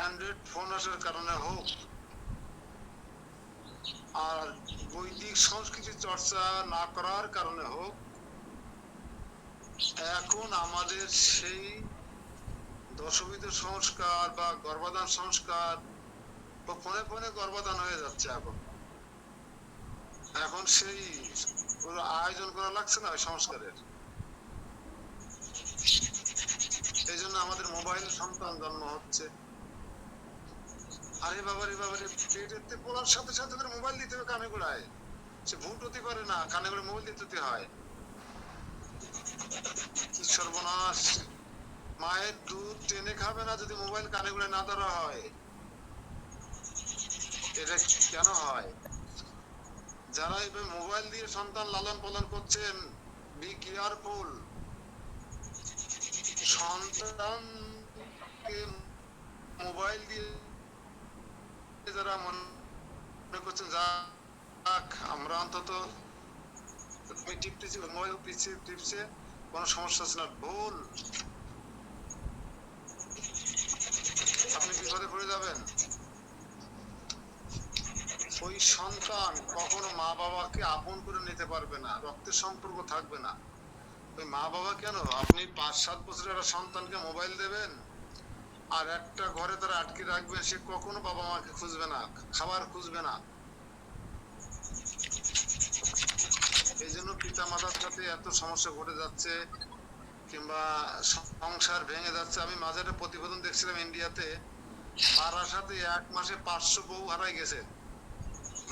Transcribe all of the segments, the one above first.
Android phone আসার কারণে হোক। আর বৈদিক সংস্কৃতি চর্চা না করার কারণে হোক, এখন আমাদের সেই দশবিধ সংস্কার বা গর্ভধান সংস্কার বা ফোনে ফোনে গর্ভধান হয়ে যাচ্ছে এখন। এখন সেই আয়োজন করা লাগছে না ওই সংস্কারের? এই জন্য আমাদের মোবাইল সন্তান জন্ম হচ্ছে। আরে বাবারে বাবারে পেটেতে পড়ার সাথে সাথে করে মোবাইল দিতে হবে কানে গোড়ায় সে ভুট হতে পারে না, কানে করে মোবাইল দিতে হয়। কি সর্বনাশ। মায়ের দুধ টেনে খাবে না যদি মোবাইল কানে করে না ধরা হয়। এটা কেন হয়? যারা এইভাবে মোবাইল দিয়ে সন্তান লালন পালন করছেন বি কেয়ারফুল সন্তানকে মোবাইল দিয়ে যারা মনে করছেন, যাক, আমরা অন্তত টিপতেছি মোবাইল পিছিয়ে টিপছে, কোনো সমস্যা আছে না? ভুল। আপনি বিপদে পড়ে যাবেন। ওই সন্তান কখনো মা বাবাকে আপন করে নিতে পারবে না, রক্তের সম্পর্ক থাকবে না। ওই মা বাবা কেন? আপনি পাঁচ সাত বছরের সন্তানকে মোবাইল দেবেন? আর একটা ঘরে তারা আটকে রাখবে, সে কখনো বাবা মাকে খুঁজবে না, খাবার খুঁজবে না। এই জন্য পিতা মাতার সাথে এত সমস্যা ঘটে যাচ্ছে, কিংবা সংসার ভেঙে যাচ্ছে। আমি মাঝে একটা প্রতিবেদন দেখছিলাম ইন্ডিয়াতে মারার সাথে এক মাসে পাঁচশো বউ হারাই গেছে।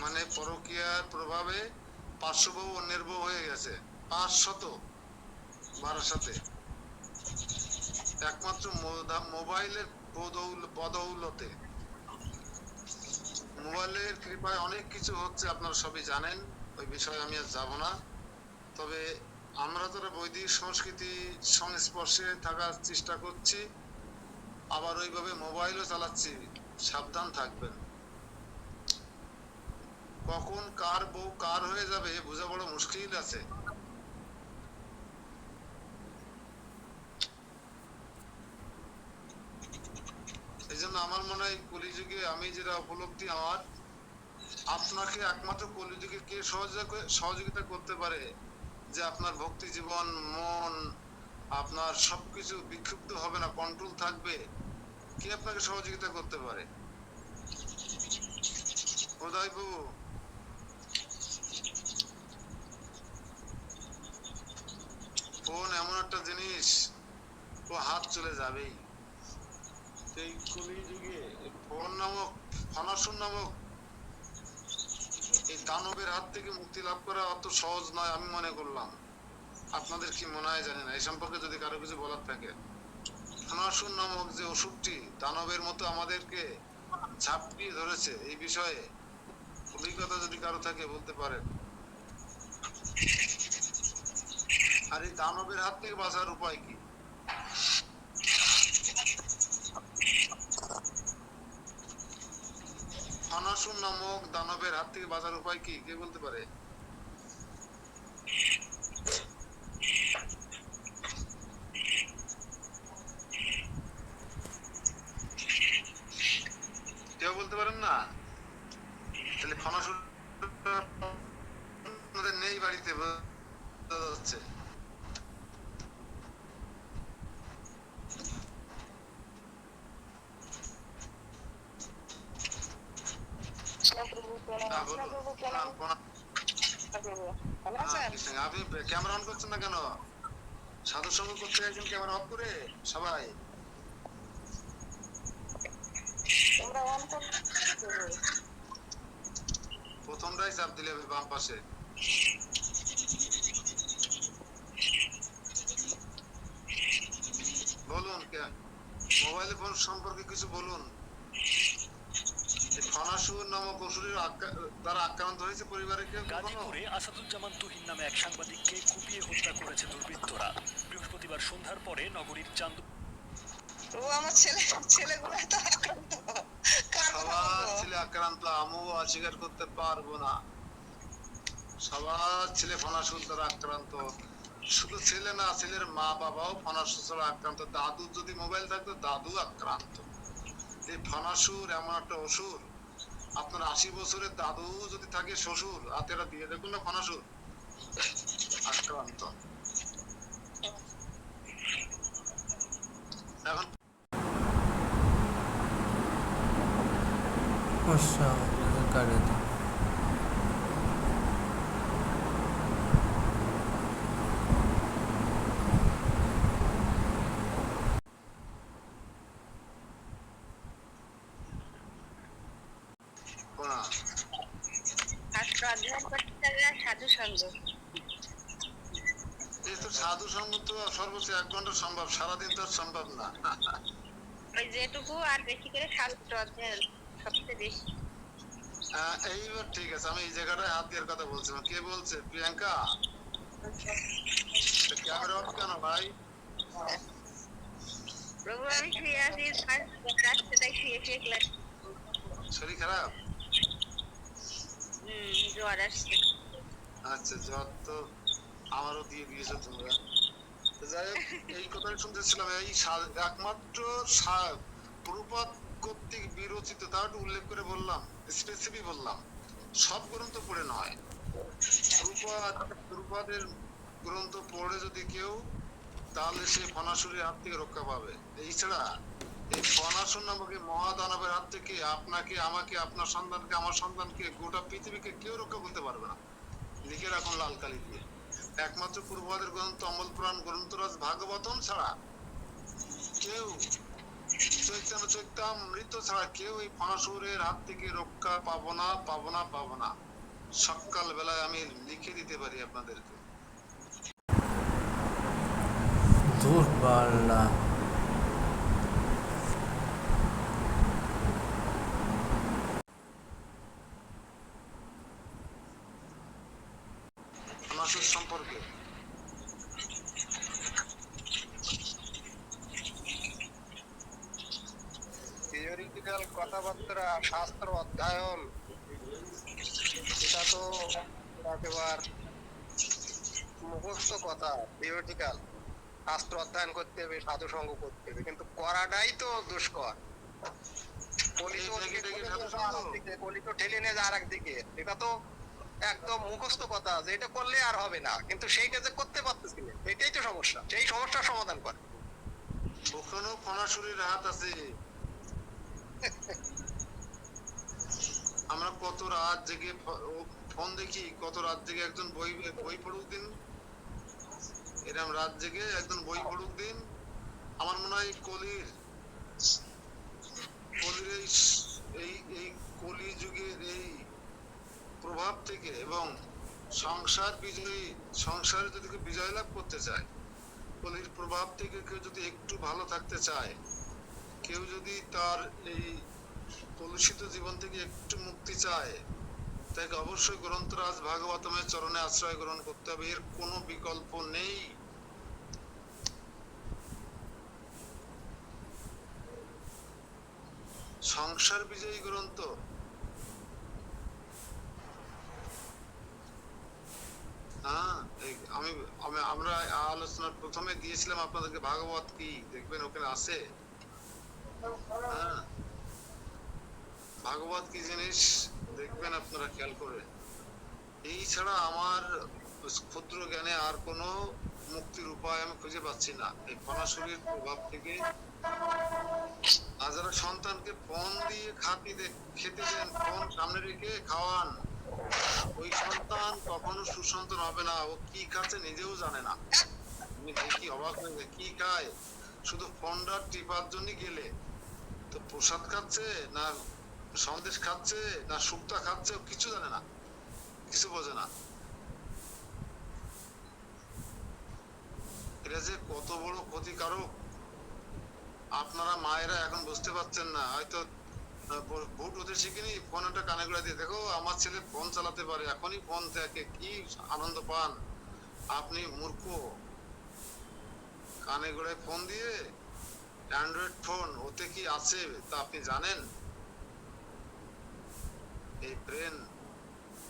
মানে পরকীয়ার প্রভাবে পাঁচশো বউ অন্যের বউ হয়ে গেছে পাঁচ শত মারার সাথে। একমাত্র মোবাইলের বদৌল- বদৌলতে। মোবাইলের কৃপায় অনেক কিছু হচ্ছে, আপনারা সবই জানেন। ওই বিষয়ে আমি আর যাব না। তবে আমরা যারা বৈদিক সংস্কৃতি সংস্পর্শে থাকার চেষ্টা করছি, আবার ওইভাবে মোবাইলও চালাচ্ছি, সাবধান থাকবেন। কখন কার বউ কার হয়ে যাবে, বোঝা বড় মুশকিল আছে এই মনে কলিযুগে আমি যেটা উপলব্ধি আমার, আপনাকে একমাত্র কলিযুগে কে সহযোগিতা করতে পারে? যে আপনার ভক্তি জীবন, মন, আপনার সবকিছু বিক্ষুব্ধ হবে না কন্ট্রোল থাকবে। কে আপনাকে সহযোগিতা করতে পারে? উদয় ফোন এমন একটা জিনিস, ও হাত চলে যাবেই। এই কলিযুগে এই ফোন নামক ফনাসুন নামক এই দানবের হাত থেকে মুক্তি লাভ করা অত সহজ নয় আমি মনে করলাম। আপনাদের কি মনে হয় জানি না, এই সম্পর্কে যদি কারও কিছু বলার থাকে। ফনাসুন নামক যে ওষুধটি দানবের মতো আমাদেরকে ঝাঁপিয়ে ধরেছে, এই বিষয়ে অভিজ্ঞতা যদি কারও থাকে বলতে পারেন। আর এই দানবের হাত থেকে বাঁচার উপায় কি? ফানাসুন নামক দানবের হাত থেকে বাঁচার উপায় কি? কে বলতে পারে? কেউ বলতে পারেন না? তাহলে ফানাসুন নেই বাড়িতে, বোঝা যাচ্ছে হ্যাঁ, বলুন। হ্যাঁ, প্রণাম। ভালো হ্যাঁ, আছেন কৃষ্ণ, আপনি ক্যামেরা অন করছেন না কেন? সাধু সঙ্গ করতে গেছেন ক্যামেরা অফ করে? সবাই। প্রথমটাই চাপ দিলে হবে বাম পাশে। বলুন মোবাইল ফোন সম্পর্কে কিছু বলুন। নামক অসুরের আক্রা- দ্বারা আক্রান্ত হয়েছে পরিবারে কেউ কখনো? গাজীপুরে আসাদুজ্জামান তুহিন নামে এক সাংবাদিককে কুপিয়ে হত্যা করেছে দুর্বৃত্তরা। বৃহস্পতিবার সন্ধ্যার পরে নগরীর চান্দ ও আমার ছেলে ছেলেগুলো তো আক্রান্ত। সবার ছেলে আক্রান্ত আমিও অস্বীকার করতে পারব না। সবার ছেলে ফনাসুর দ্বারা আক্রান্ত। শুধু ছেলে না ছেলের মা বাবাও ফনাসুর দ্বারা আক্রান্ত। দাদু যদি মোবাইল থাকতো দাদু আক্রান্ত। এই ফানাসুর এমন একটা অসুর। আপনার আশি বছরের দাদু যদি থাকে শ্বশুর হাতেরা দিয়ে দেখুন না ফানাসুর। আক্রান্ত। এখন আচ্ছা কাটে তো শোনা শাস্ত্র অধ্যয়ন করতে হবে আর সাধু সঙ্গ এই তো সাধু সঙ্গ তো সর্বোচ্চ এক ঘণ্টা সম্ভব সারাদিন তো সম্ভব না। ওই যেটুকু আর বেশি করে শাস্ত্র অধ্যয়ন সবচেয়ে বেশি। এইবার ঠিক আছে আমি এই জায়গাটায় হাত দেওয়ার কথা বলছিলাম কে বলছে? প্রিয়াঙ্কা? ক্যামেরা অফ কেন ভাই? প্রভু আমি শুয়ে আছি রাস্তাটায় শুয়ে শুয়ে ক্লাস শরীর খারাপ? হুম জ্বর আসছে। আচ্ছা জ্বর তো আমারও দিয়ে দিয়েছ তোমরা। এই কথাই শুনতেছিলাম এই একমাত্র প্রপাত কর্তৃক বিরচিত একটু উল্লেখ করে বললাম স্পেসিফিক বললাম, সব গ্রন্থ পড়ে নয়। প্রপাত প্রপাতের গ্রন্থ পড়ে যদি কেউ, তাহলে সে ফনাসুরের হাত থেকে রক্ষা পাবে। এছাড়া, এই ফনাসুর নামক মহাদানবের হাত থেকে আপনাকে, আমাকে, আপনার সন্তানকে, আমার সন্তানকে, গোটা পৃথিবীকে কেউ রক্ষা করতে পারবে না। লিখে রাখুন লাল কালি দিয়ে। একমাত্র পূর্বদের গ্রন্থ অমল পুরাণ, গ্রন্থরাজ ভাগবতম ছাড়া কেউ চৈতন্য চৈতামৃত ছাড়া কেউ এই ফাঁসুরের হাত থেকে রক্ষা পাবো না পাবো না পাবো না। সকাল বেলায় আমি লিখে দিতে পারি আপনাদেরকে। দূর পাল্লা। ফনাসুর সম্পর্কে থিওরিটিক্যাল কথাবার্তা শাস্ত্র অধ্যয়ন এটা তো একেবার মুখস্থ কথা থিওরিটিক্যাল শাস্ত্র অধ্যয়ন করতে হবে সাধু সঙ্গ করতে হবে কিন্তু করাটাই তো দুষ্কর কলি তো ঠেলে নিয়ে যায় সঙ্গ? আরেকদিকে, ঠেলে নিয়ে যায় আরেক দিকে এটা তো একদম মুখস্থ কথা যে এটা করলে আর হবে না। কিন্তু সেইটা যে করতে পারতেছি না, এটাই তো সমস্যা। সেই সমস্যার সমাধান করে। ওখানেও ফনাসুরের হাত আছে। আমরা কত রাত জেগে ফোন দেখি, কত রাত জেগে একজন বই বই পড়ুক দিন। এরকম রাত জেগে একজন বই পড়ুক দিন। আমার মনে হয় কলির কলির এই এই কলি যুগের এই প্রভাব থেকে এবং সংসার বিজয়ী, সংসারে যদি কেউ বিজয় লাভ করতে চায়, কলির প্রভাব থেকে কেউ যদি একটু ভালো থাকতে চায়, কেউ যদি তার এই কলুষিত জীবন থেকে একটু মুক্তি চায়, তাকে অবশ্যই গ্রন্থরাজ ভাগবতমের চরণে আশ্রয় গ্রহণ করতে হবে। এর কোনো বিকল্প নেই। সংসার বিজয়ী গ্রন্থ হ্যাঁ এই আমি আমি আমরা আলোচনার প্রথমে দিয়েছিলাম আপনাদেরকে, ভাগবত কি? দেখবেন ওখানে আছে। হ্যাঁ। ভাগবত কি জিনিস? দেখবেন আপনারা খেয়াল করে। এই ছাড়া আমার ক্ষুদ্র জ্ঞানে আর কোনো মুক্তির উপায় আমি খুঁজে পাচ্ছি না। এই ফনাশরীর প্রভাব থেকে আর যারা সন্তানকে ফোন দিয়ে খাতি খেতে দেন, ফোন সামনে রেখে খাওয়ান, ওই সন্তান কখনো সুসন্তান হবে না। ও কি খাচ্ছে নিজেও জানে না। আমি দেখি অবাক হয়ে যাই, কি খায় শুধু ফোনটা টিপার জন্য গেলে। তো প্রসাদ খাচ্ছে না সন্দেশ খাচ্ছে না শুক্তা খাচ্ছে কিছু জানে না। কিছু বোঝে না। এটা যে কত বড় ক্ষতিকারক। আপনারা মায়েরা এখন বুঝতে পারছেন না। হয়তো ভোট হতে শিখিনি ফোন একটা কানে গুলা দিয়ে দেখো আমার ছেলে ফোন চালাতে পারে এখনই ফোন থেকে কি আনন্দ পান। আপনি মূর্খ কানে গোড়ায় ফোন দিয়ে অ্যান্ড্রয়েড ফোন ওতে কি আছে তা আপনি জানেন? এই ব্রেন,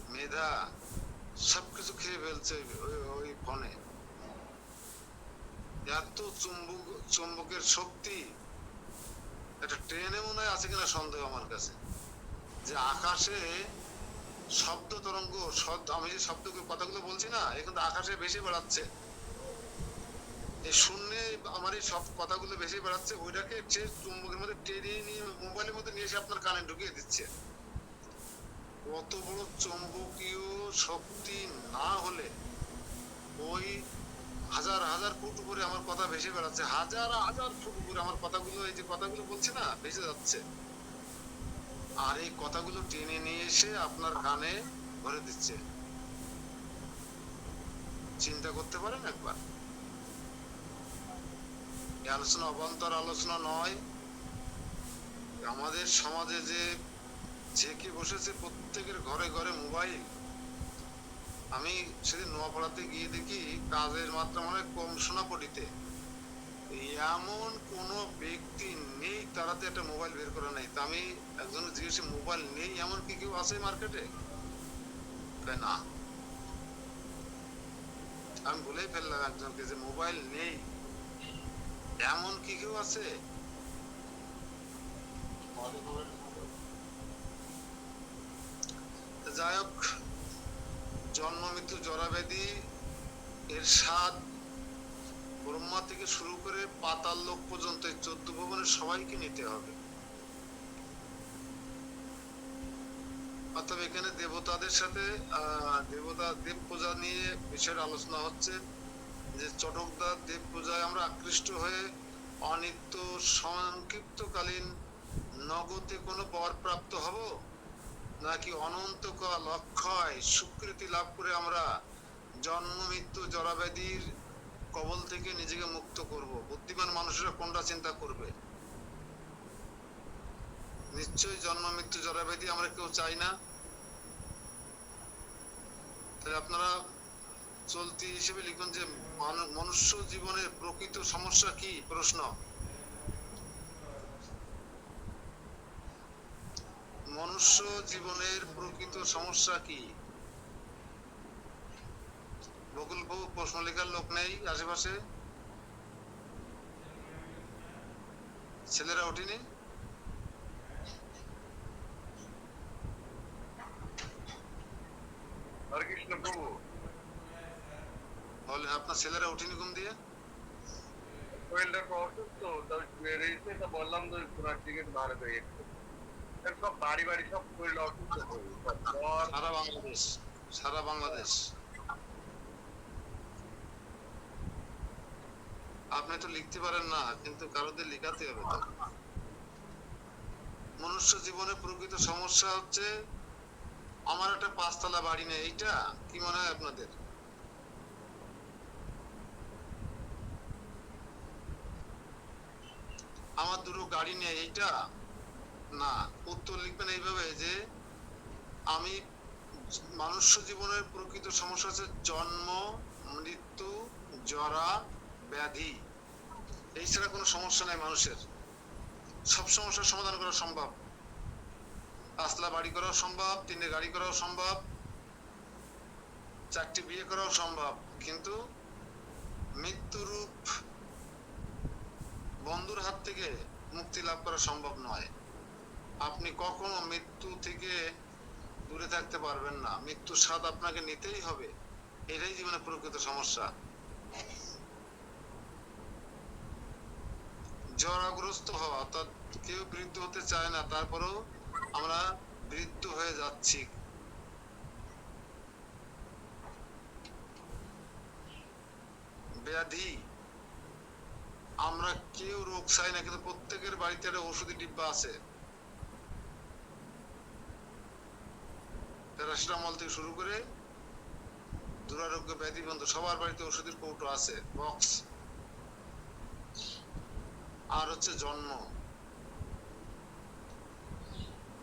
মেধা সবকিছু খেয়ে ফেলছে ওই- ফোনে। এত চুম্বক, চুম্বকের শক্তি। একটা ট্রেনে মনে হয় আছে কিনা সন্দেহ আমার কাছে। যে আকাশে শব্দ তরঙ্গ আমি যে শব্দ কথাগুলো বলছি না এখন আকাশে বেশি বেড়াচ্ছে। শূন্যে আমার এই সব কথাগুলো ভেসে বেড়াচ্ছে ওইটাকে সে চুম্বকের মধ্যে টেনে নিয়ে মোবাইলের মধ্যে নিয়ে এসে আপনার কানে ঢুকিয়ে দিচ্ছে। কত বড় চৌম্বকীয় শক্তি না হলে ওই হাজার হাজার ফুট উপরে আমার কথা ভেসে বেড়াচ্ছে। হাজার হাজার ফুট উপরে আমার কথাগুলো, এই যে কথাগুলো বলছি না, ভেসে যাচ্ছে। আর এই কথাগুলো টেনে নিয়ে এসে আপনার কানে ভরে দিচ্ছে। চিন্তা করতে পারেন একবার? আলোচনা অবান্তর আলোচনা নয়, আমাদের সমাজে যে ঝেঁকে বসেছে প্রত্যেকের ঘরে ঘরে মোবাইল। আমি সেদিন নোয়াপাড়াতে গিয়ে দেখি কাজের মাত্রা মনে কম সোনাপটিতে। এমন কোন ব্যক্তি নেই তারাতে একটা মোবাইল বের করা নেই। তা আমি একজন জিজ্ঞেস মোবাইল নেই এমন কি কেউ আছে মার্কেটে? না। আমি বলেই ফেললাম একজনকে যে, মোবাইল নেই। এমন কি কেউ আছে? যাই হোক, জন্ম, মৃত্যু জরাব্যাধি এর স্বাদ ব্রহ্মা থেকে শুরু করে পাতাল লোক পর্যন্ত এই চোদ্দ ভবনের সবাইকে নিতে হবে। অর্থাৎ এখানে দেবতাদের সাথে দেবতা দেব পূজা নিয়ে বিষয়ের আলোচনা হচ্ছে। যে চটকদার দেব পূজায় আমরা আকৃষ্ট হয়ে অনিত্য সংক্ষিপ্তকালীন নগদে কোনো বর প্রাপ্ত হব? নাকি অনন্তকাল অক্ষয় স্বীকৃতি লাভ করে আমরা জন্ম, মৃত্যু, জরাব্যাধির কবল থেকে নিজেকে মুক্ত করব? বুদ্ধিমান মানুষেরা কোনটা চিন্তা করবে? নিশ্চয়ই জন্ম, মৃত্যু, জরাব্যাধি আমরা কেউ চাই না। তাহলে আপনারা চলতি হিসেবে লিখুন যে মনুষ্য জীবনের প্রকৃত সমস্যা কি? প্রশ্ন। মনুষ্য জীবনের প্রকৃত সমস্যা কি? বকুলবাবু প্রশ্ন লেখার লোক নেই আশেপাশে? ছেলেরা ওঠেনি? হরেকৃষ্ণ প্রভু বলে আপনার ছেলেরা ওঠেনি ঘুম দিয়ে? অসুস্থ বললাম তো ঘোরার একটু সব বাড়ি বাড়ি সব অসুস্থ সারা বাংলাদেশ সারা বাংলাদেশ। আপনি তো লিখতে পারেন না কিন্তু কারোদের লিখাতে হবে তো। মনুষ্য জীবনে প্রকৃত সমস্যা হচ্ছে আমার একটা পাঁচতলা বাড়ি নেই এইটা? কি মনে হয় আপনাদের? আমার দুটো গাড়ি নেই, এইটা? না, উত্তর লিখবেন এইভাবে যে আমি মানুষ্য জীবনের প্রকৃত সমস্যা হচ্ছে জন্ম, মৃত্যু, জরা, ব্যাধি। এই ছাড়া কোনো সমস্যা নাই মানুষের। সব সমস্যার সমাধান করা সম্ভব। পাঁচলা বাড়ি করাও সম্ভব, তিনটে গাড়ি করাও সম্ভব, চারটি বিয়ে করাও সম্ভব। কিন্তু মৃত্যুরূপ বন্ধুর হাত থেকে মুক্তি লাভ করা সম্ভব নয়। আপনি কখনো মৃত্যু থেকে দূরে থাকতে পারবেন না। মৃত্যুর স্বাদ আপনাকে নিতেই হবে। এটাই জীবনে প্রকৃত সমস্যা। জরাগ্রস্ত হওয়া, অর্থাৎ কেউ বৃদ্ধ হতে চায় না, তারপরেও আমরা বৃদ্ধ হয়ে যাচ্ছি। ব্যাধি আমরা কেউ রোগ চাই না, কিন্তু প্রত্যেকের বাড়িতে একটা ওষুধি ডিব্বা আছে। প্যারাসিটামল থেকে শুরু করে দুরারোগ্য ব্যাধি বন্ধ, সবার বাড়িতে ওষুধের কৌটো আছে, বক্স। আর হচ্ছে জন্ম।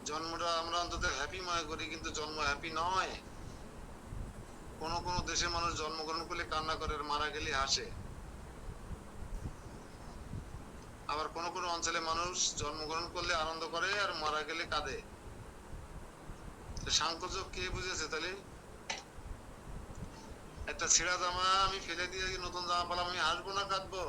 জন্মটা আমরা অন্তত হ্যাপি মনে করি, কিন্তু জন্ম হ্যাপি নয়। কোন কোন দেশের মানুষ জন্মগ্রহণ করলে কান্না করে মারা গেলে হাসে। আবার কোন কোন অঞ্চলে মানুষ জন্মগ্রহণ করলে আনন্দ করে আর মারা গেলে কাঁদে। সাংকোচক কে বুঝেছে তাহলে? একটা ছেঁড়া জামা আমি ফেলে দিয়ে নতুন জামা পেলাম, আমি হাসবো না, কাঁদবো?